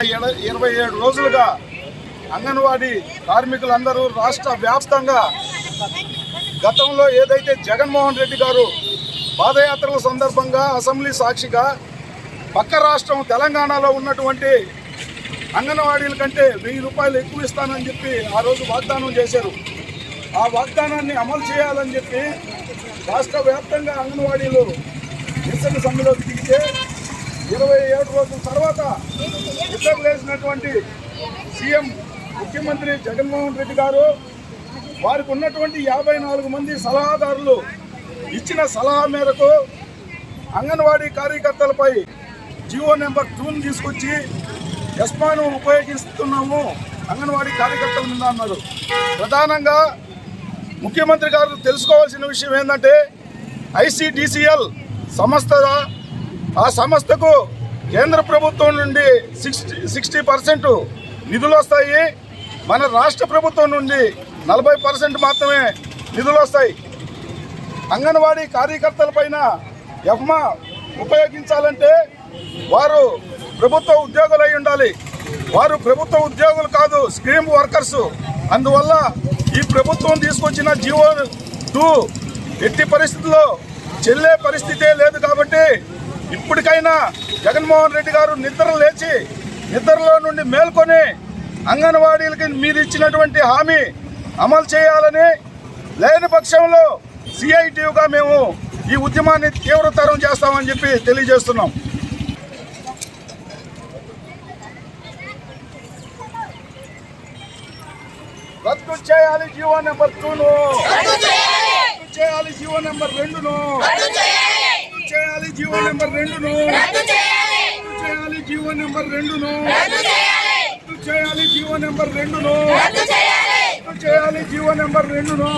ఎడ- ఇరవై ఏడు రోజులుగా అంగన్వాడీ కార్మికులందరూ రాష్ట్ర వ్యాప్తంగా గతంలో ఏదైతే జగన్మోహన్ రెడ్డి గారు పాదయాత్రల సందర్భంగా అసెంబ్లీ సాక్షిగా పక్క రాష్ట్రం తెలంగాణలో ఉన్నటువంటి అంగన్వాడీల కంటే వెయ్యి రూపాయలు ఎక్కువ ఇస్తానని చెప్పి ఆ రోజు వాగ్దానం చేశారు. ఆ వాగ్దానాన్ని అమలు చేయాలని చెప్పి రాష్ట్ర వ్యాప్తంగా అంగన్వాడీలు నిరసన సమ్మెలోకి దిగితే ఇరవై ఏడు రోజుల తర్వాత వేసినటువంటి సీఎం ముఖ్యమంత్రి జగన్మోహన్ రెడ్డి గారు వారికి ఉన్నటువంటి యాభై నాలుగు మంది సలహాదారులు ఇచ్చిన సలహా మేరకు అంగన్వాడీ కార్యకర్తలపై జియో నెంబర్ టూని తీసుకొచ్చి ఎస్మాను ఉపయోగిస్తున్నాము అంగన్వాడీ కార్యకర్తల మీద అన్నారు. ప్రధానంగా ముఖ్యమంత్రి గారు తెలుసుకోవాల్సిన విషయం ఏంటంటే ఐసిడిసిఎల్ సంస్థ ఆ సంస్థకు కేంద్ర ప్రభుత్వం నుండి సిక్స్టీ సిక్స్టీ పర్సెంట్ నిధులు వస్తాయి. మన రాష్ట్ర ప్రభుత్వం నుండి నలభై పర్సెంట్ మాత్రమే నిధులు వస్తాయి. అంగన్వాడీ కార్యకర్తల పైన ఎఫ్మా ఉపయోగించాలంటే వారు ప్రభుత్వ ఉద్యోగులు అయి ఉండాలి. వారు ప్రభుత్వ ఉద్యోగులు కాదు స్క్రీమ్ వర్కర్స్. అందువల్ల ఈ ప్రభుత్వం తీసుకొచ్చిన జీవో టూ ఎట్టి పరిస్థితుల్లో చెల్లే పరిస్థితే లేదు కాబట్టి ఇప్పటికైనా జగన్మోహన్ రెడ్డి గారు నిద్ర లేచి నిద్రలో నుండి మేల్కొని అంగన్వాడీలకి మీరు ఇచ్చినటువంటి హామీ అమలు చేయాలని లేని పక్షంలో సిఐటియుగా మేము ఈ ఉద్యమాన్ని తీవ్రతరం చేస్తామని చెప్పి తెలియజేస్తున్నాం. రద్దు చేయాలి జీవో నెంబర్ టూను. రద్దు చేయాలి. జీవో నెంబర్ రెండును. జీవో నెంబర్ రెండును. చేయాలి. జీవో నెంబర్ రెండును. చేయాలి. జీవో నెంబర్ రెండును. చేయాలి. జీవో నెంబర్ రెండును.